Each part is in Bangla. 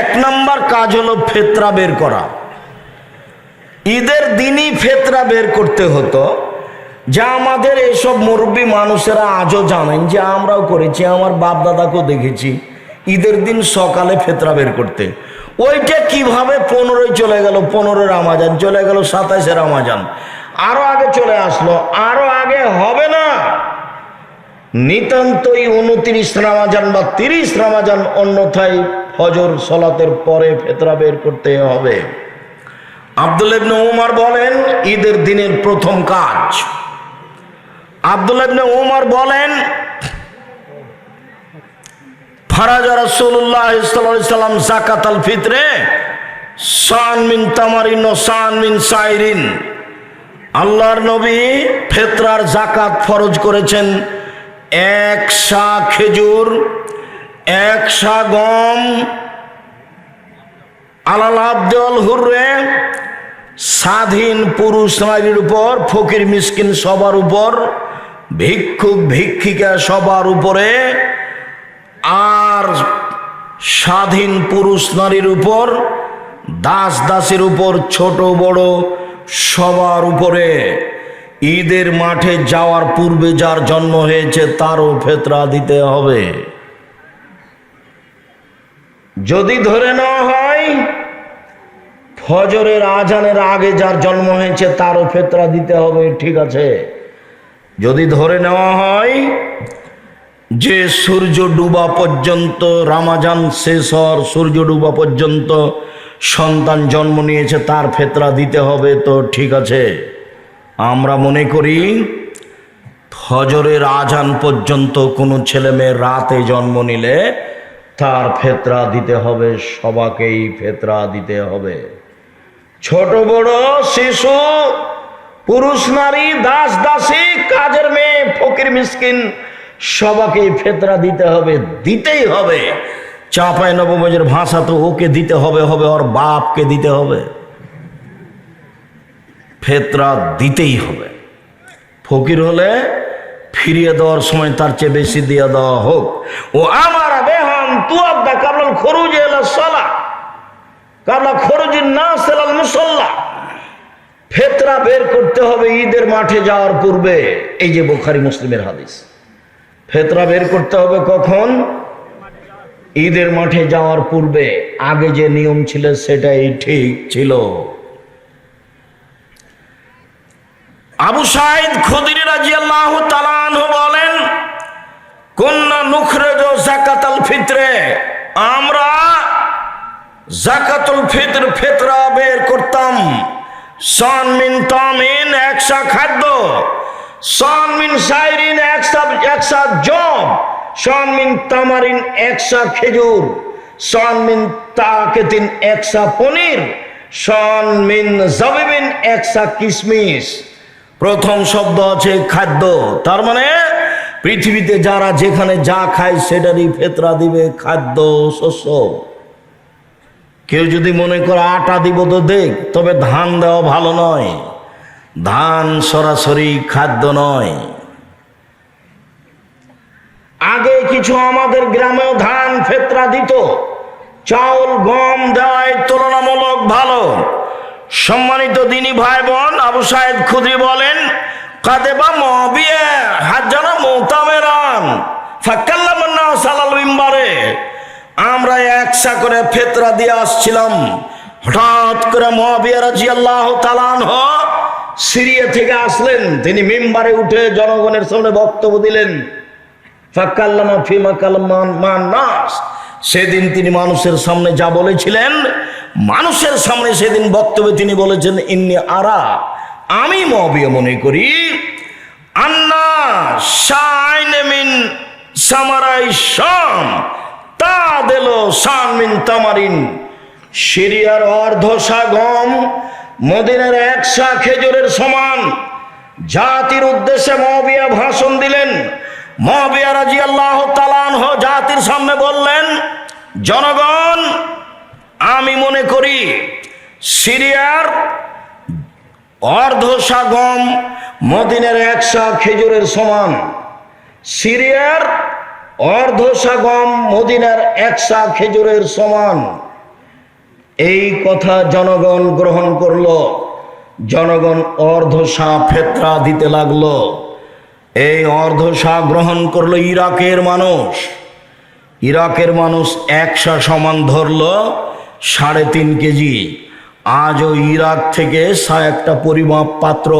এক নাম্বার কাজ হলো ফেতরা বের করা। ঈদের দিনই ফেতরা বের করতে হতো। যা আমাদের এইসব মুরব্বী মানুষেরা আজও জানেন যে আমরাও করেছি, আমার বাপ দাদাকেও দেখেছি। ঈদের দিন সকালে ফেতরা বের করতে। ওইটা কীভাবে পনেরোই চলে গেল, পনেরোই রামাজান, চলে গেল সাতাইশে রামাজান। আরও আগে চলে আসলো, আরও আগে হবে না। নিতান্তই উনত্রিশ রামাজান বা তিরিশ রামাজান অন্যথায় ফজর সলাতের পরে ফেতরা বের করতে হবে। আব্দুল ইবনে উমার বলেন, ঈদের দিনের প্রথম কাজ। আব্দুল ইবনে উমার বলেন, ফারাজা রাসূলুল্লাহ সাল্লাম যাকাত আল ফিতরে সান মিন তামারিন ও সান মিন সাইরিন। আল্লাহর নবী ফেতরার জাকাত ফরজ করেছেন। এক সা খেজুর এক সা গম, আলাল হুররে, স্বাধীন পুরুষ নারীর উপর, ফকির মিসকিন সবার উপর, ভিক্ষুক ভিক্ষিকা সবার উপরে, আর স্বাধীন পুরুষ নারীর উপর, দাস দাসের উপর, ছোট বড় সবার উপরে, ঈদের মাঠে যাওয়ার পূর্বে যার জন্ম হয়েছে তারও ফেতরা দিতে হবে। যদি ধরে নেওয়া হয়, ফজরের আজানের আগে যার জন্ম হয়েছে তারও ফেতরা দিতে হবে, ঠিক আছে? যদি ধরে নেওয়া হয়, যে সূর্য ডুবা পর্যন্ত রামাজান শেষ হওয়ার সূর্য ডুবা পর্যন্ত সন্তান জন্ম নিয়েছে, তার ফেতরা দিতে হবে তো ঠিক আছে। আমরা মনে করি, ফজরের আজান পর্যন্ত কোনো ছেলে মেয়ে রাতে জন্ম নিলে তার ফেতরা দিতে হবে, সবাকেই ফেতরা দিতে হবে। ছোট, বড়, শিশু, পুরুষ, নারী, দাস, দাসী, কাজের মেয়ে, ফকির, মিসকিন, সবাকেই ফেতরা দিতে হবে, দিতেই হবে। চাপায় নবমজের ভাষা তো ওকে দিতে হবে হবে ওর বাপকে দিতে হবে। ফেতরা দিতেই হবে। ফকির হলে ফিরিয়ে দেওয়ার সময় তার চেয়ে বেশি দিয়ে দেওয়া হোক। ও আমার বেহাম ফেতরা বের করতে হবে ঈদের মাঠে যাওয়ার পূর্বে। এই যে বোখারি মুসলিমের হাদিস। ফেতরা বের করতে হবে কখন? ঈদের মাঠে যাওয়ার পূর্বে। আগে যে নিয়ম ছিল সেটাই ঠিক ছিল। আবু সাইদ খুদির তাআলা বলেন কন্যা ফিতরে। আমরা জাকাতুল ফিতর, ফিতরা বের করতাম। সন মিন তামিন একশা খাদ্য, সন মিন সাইরিন একশা একশা জব, সন মিন তামারিন একশা খেজুর, সন মিন তাকেতিন একশা পনির, সন মিন জবিবিন একশা কিশমিশ প্রথম শব্দ আছে খাদ্য, তার মানে পৃথিবীতে যারা যেখানে যা খায় সেটারই ফেতরা দিবে খাদ্য, শস্য। কেউ যদি মনে করে আটা দিব তো দেখ, তবে ধান দেওয়া ভালো নয়। ধান সরাসরি খাদ্য নয়। আগে কিছু আমাদের গ্রামেও ধান ফেতরা দিত। চাউল, গম দেওয়ায় তুলনামূলক ভালো। সম্মানিত দিনী ভাই বোন, আবু সাহেদ খুদ্রি বলেন কাদেবা মহবিয়ে হাজারা মোতামেরান। ফাক্কাল্লামান্না সালাল মিম্বারে। আমরা একসা করে ফেতরা দিয়ে আসছিলাম। হঠাৎ করে মহাবিয়া রাজি আল্লাহ তালান সিরিয়া থেকে আসলেন। তিনি মেম্বারে উঠে জনগণের সামনে বক্তব্য দিলেন। ফাক্কাল্লামা ফিমা কালামান মান নাস সেদিন তিনি মানুষের সামনে যা বলেছিলেন, মানুষের সামনে সেদিন বক্তব্যে তিনি বলেছেন, ইন্নি আরা আমি মহাবিয়া মনে করি, আন্না সামারাই তা তামারিন। সিরিয়ার একশা খেজুরের সমান। জাতির উদ্দেশ্যে মহাবিয়া ভাষণ দিলেন। মহাবিয়া রাজি আল্লাহ জাতির সামনে বললেন, জনগণ, আমি মনে করি সিরিয়ার অর্ধশা গম মদিনের একশা খেজুরের সমান। সিরিয়ার অর্ধশা গম মদিনার একশা খেজুরের সমান। এই কথা জনগণ গ্রহণ করল। জনগণ অর্ধশা ফেতরা দিতে লাগল। এই অর্ধশা গ্রহণ করল ইরাকের মানুষ। ইরাকের মানুষ একশা সমান ধরল সাড়ে তিন কেজি। আজও ইরাক থেকে সা একটা পরিমাপ পাত্র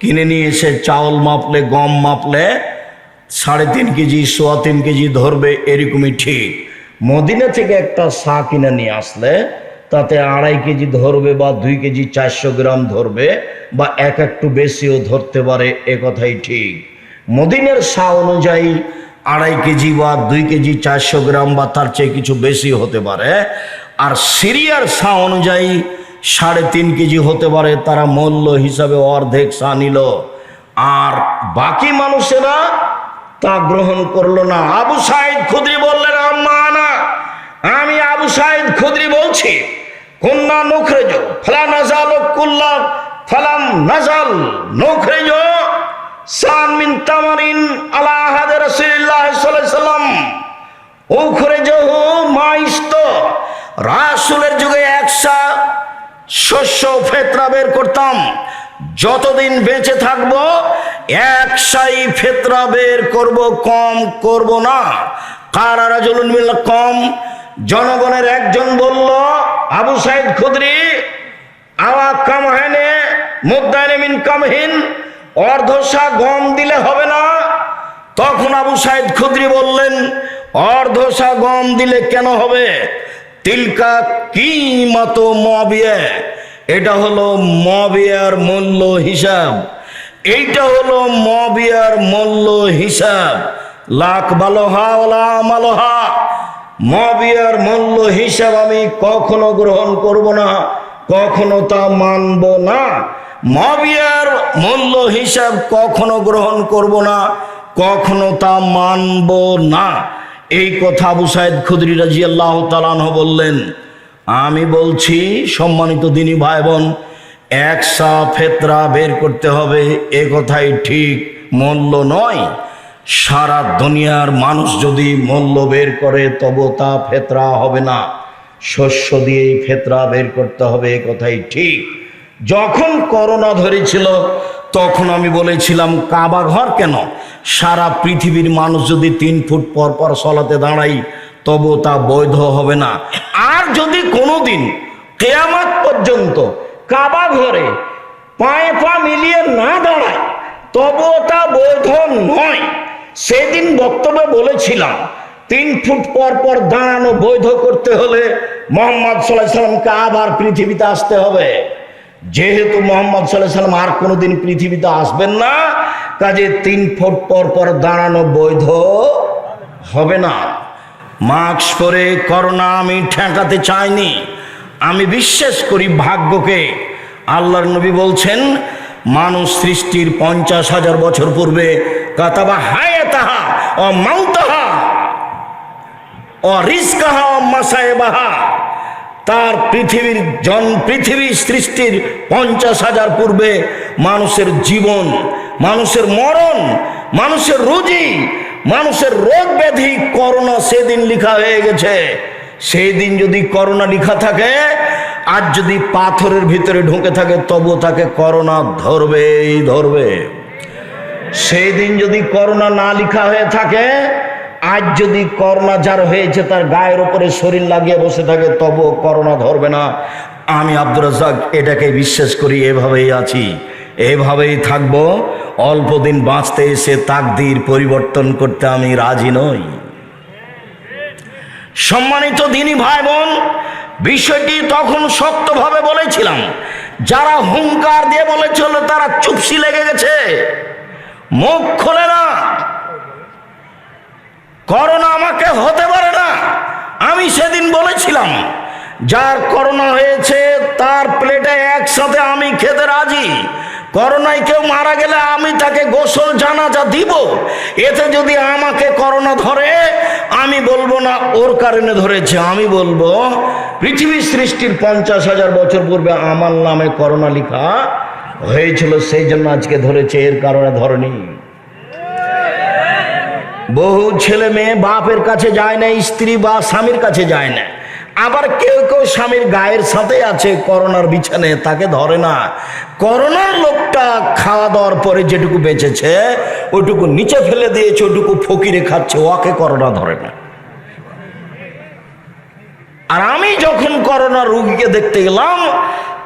কিনে নিয়ে এসে চাউল মাপলে, গম মাপলে সাড়ে তিন কেজি, সোয়া তিন কেজি ধরবে এরকমই ঠিক। মদিনা থেকে একটা সা কিনে নিয়ে আসলে, তাতে আড়াই কেজি ধরবে বা দুই কেজি চারশো গ্রাম ধরবে বা এক একটু বেশিও ধরতে পারে, এ কথাই ঠিক। মদিনের সা অনুযায়ী আড়াই কেজি বা দুই কেজি চারশো গ্রাম বা তার চেয়ে কিছু বেশি হতে পারে। আর সিরিয়ার সা অনুযায়ী সাড়ে তিন কেজি হতে পারে, তারা মূল্য হিসাবে অর্ধেক সা নিল। আর বাকি মানুষেরা তা গ্রহণ করল না। আবু সাইদ খুদ্রি বললেন, আম্মা আমি আবু সাইদ খুদ্রি বলছি কন্যা নখরেজ ফলা নাজাল কুল্লা ফালাম নাজাল নখরেজ, সান মিন তামারিন আলা সাল্লাম। শস্য ফেতরা বের করতাম। যতদিন বেঁচে থাকব, একসাই ফেতরা বের করব, কম করব না। কারারা জলুন মিল কম। জনগণের একজন বলল, আবু সাইদ খুদরি, আওয়া কামহেনে মুদায়নে মিন কামহীন অর্ধশা গম দিলে হবে না? তখন আবু সাইদ খুদরি বললেন অর্ধশা গম দিলে কেন হবে? তিলকা কি মতো মবিয়া। এটা হলো মবিয়ার মূল্য হিসাব। এইটা হলো মবিয়ার মূল্য হিসাব। লাখ বালোহা ওলা মালোহা মবিয়ার মূল্য হিসাব আমি কখনো গ্রহণ করব না, কখনো তা মানব না। মবিয়ার মূল্য হিসাব কখনো গ্রহণ করব না, কখনো তা মানব না। এই কথা আবু সাইদ খুদরি রাজি আল্লাহ তালানহ বললেন, আমি বলছি, সম্মানিত দিনী ভাই বোন একসা ফেতরা বের করতে হবে, এ কথাই ঠিক মূল্য নয়। সারা দুনিয়ার মানুষ যদি মূল্য বের করে, তবু তা ফেতরা হবে না। শস্য দিয়েই ফেতরা বের করতে হবে, এ কথাই ঠিক। যখন করোনা ধরেছিল, তখন আমি বলেছিলাম, কাবা ঘর কেন? সারা পৃথিবীর মানুষ যদি তিন ফুট পর পর সলাতে দাঁড়াই তবু তা বৈধ হবে না। আর যদি কোনোদিন কেয়ামাত পর্যন্ত কাবা ঘরে পায়ে পা মিলিয়ে না দাঁড়ায়, তবুও তা বৈধ নয়। সেদিন বক্তব্যে বলেছিলাম, তিন ফুট পর পর দাঁড়ানো বৈধ করতে হলে মোহাম্মদ সাল্লাহ সাল্লামকে আবার পৃথিবীতে আসতে হবে। যেহেতু মোহাম্মদ সাল্লাহ সাল্লাম আর কোনোদিন পৃথিবীতে আসবেন না, কাজে তিন ফুট পর পর দাঁড়ানো বৈধ হবে না। মাস্ক পরে করোনা আমি ঠেকাতে চাইনি। আমি বিশ্বাস করি ভাগ্যকে। আল্লাহর নবী বলছেন, মানুষ সৃষ্টির পঞ্চাশ হাজার বছর পূর্বে কাতাবা হায় তাহা ও মাউতাহা ও রিস্কাহা ও মাসায়েবাহা। তার পৃথিবীর জন পৃথিবী সৃষ্টির পঞ্চাশ হাজার পূর্বে মানুষের জীবন, মানুষের মরণ, মানুষের রুজি, মানুষের রোগ ব্যাধি, করোনা সেদিন লেখা হয়ে গেছে। সেই দিন যদি করোনা লেখা থাকে, আর যদি পাথরের ভিতরে ঢুকে থাকে তবু তাকে করোনা ধরবেই ধরবে। সেই দিন যদি করোনা না লেখা হয়ে থাকে আজ যদি করোনা যার হয়েছে, তার গায়ের উপরে শরীর লাগিয়ে বসে থাকে, তবুও করোনা ধরবে না। আমি আব্দুর রাজাক এটাকে বিশ্বাস করি, এভাবেই আছি। এভাবেই থাকব। অল্প দিন বাঁচতে এসে তাকদির পরিবর্তন করতে আমি রাজি নই। সম্মানিত দিনই ভাই বোন বিষয়টি তখন শক্তভাবে বলেছিলাম। যারা হুঙ্কার দিয়ে বলেছিল, তারা চুপসি লেগে গেছে। মুখ খোলে না। করোনা আমাকে হতে পারে না। আমি সেদিন বলেছিলাম, যার করোনা হয়েছে, তার প্লেটে একসাথে আমি খেতে রাজি। করোনায় কেউ মারা গেলে আমি তাকে গোসল জানাজা দিব। এতে যদি আমাকে করোনা ধরে, আমি বলব না, ওর কারণে ধরেছে। আমি বলব পৃথিবী সৃষ্টির পঞ্চাশ হাজার বছর পূর্বে আমার নামে করোনা লেখা হয়েছিল, সেই জন্য আজকে ধরেছে, এর কারণে ধরেনি। বহু ছেলে মেয়ে বাপের কাছে যায় না, স্ত্রী বা স্বামীর কাছে যায় না। আবার কেউ কেউ স্বামীর গায়ের সাথে আছে, করোনার বিছানে তাকে ধরে না। করোনার লোকটা খাওয়া দাওয়ার পরে যেটুকু বেঁচেছে ওইটুকু নিচে ফেলে দিয়েছে ওইটুকু ফকিরে খাচ্ছে, ওকে করোনা ধরে না। আর আমি যখন করোনা রুগীকে দেখতে গেলাম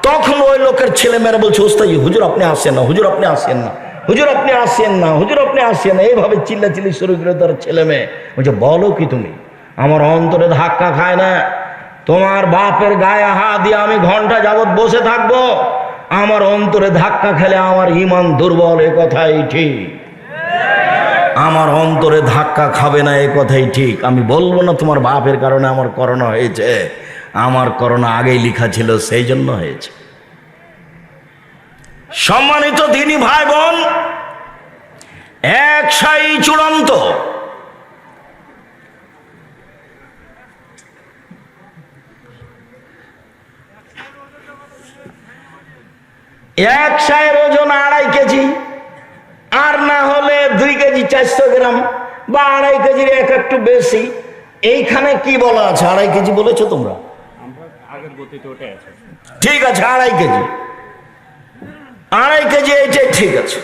তখন ওই লোকের ছেলে মেয়েরা বলছে ওস্তাজি হুজুর আপনি আসেন না, হুজুর আপনি আসেন না। হুজুর আপনি আসেন না, হুজুর আপনি আসেন না। এইভাবে চিল্লা চিল্লি শুরু করে তার ছেলে মেয়ে। বলছে, বলো কি তুমি? আমার অন্তরে ধাক্কা খায় না। তোমার বাপের গায়ে হাত দিয়ে আমি ঘণ্টা যাবৎ বসে থাকব। আমার অন্তরে ধাক্কা খেলে আমার ইমান দুর্বল, এ কথাই ঠিক। আমার অন্তরে ধাক্কা খাবে না, এ কথাই ঠিক। আমি বলব না তোমার বাপের কারণে আমার করোনা হয়েছে। আমার করোনা আগেই লেখা ছিল, সেই জন্য হয়েছে। সম্মানিত দিনী ভাই বোন এক সাই চূড়ান্ত। এক সায়ের ওজন আড়াই কেজি আর না হলে দুই কেজি চারশো গ্রাম বা আড়াই কেজির এক একটু বেশি। এইখানে কি বলা আছে? আড়াই কেজি বলেছ তোমরা? ঠিক আছে আড়াই কেজি। আড়াই কেজি এইটাই ঠিক আছে।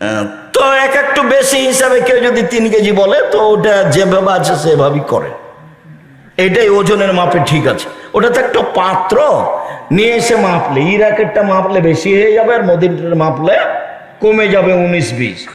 আহ, তো এক একটু বেশি হিসাবে কেউ যদি তিন কেজি বলে তো ওটা যেভাবে আছে সেভাবেই করে। এটাই ওজনের মাপে ঠিক আছে। ওটা তো একটা পাত্র নিয়ে এসে মাপলে ইরাকেরটা মাপলে বেশি হয়ে যাবে আর মোদিনটার মাপলে কমে যাবে উনিশ বিশ।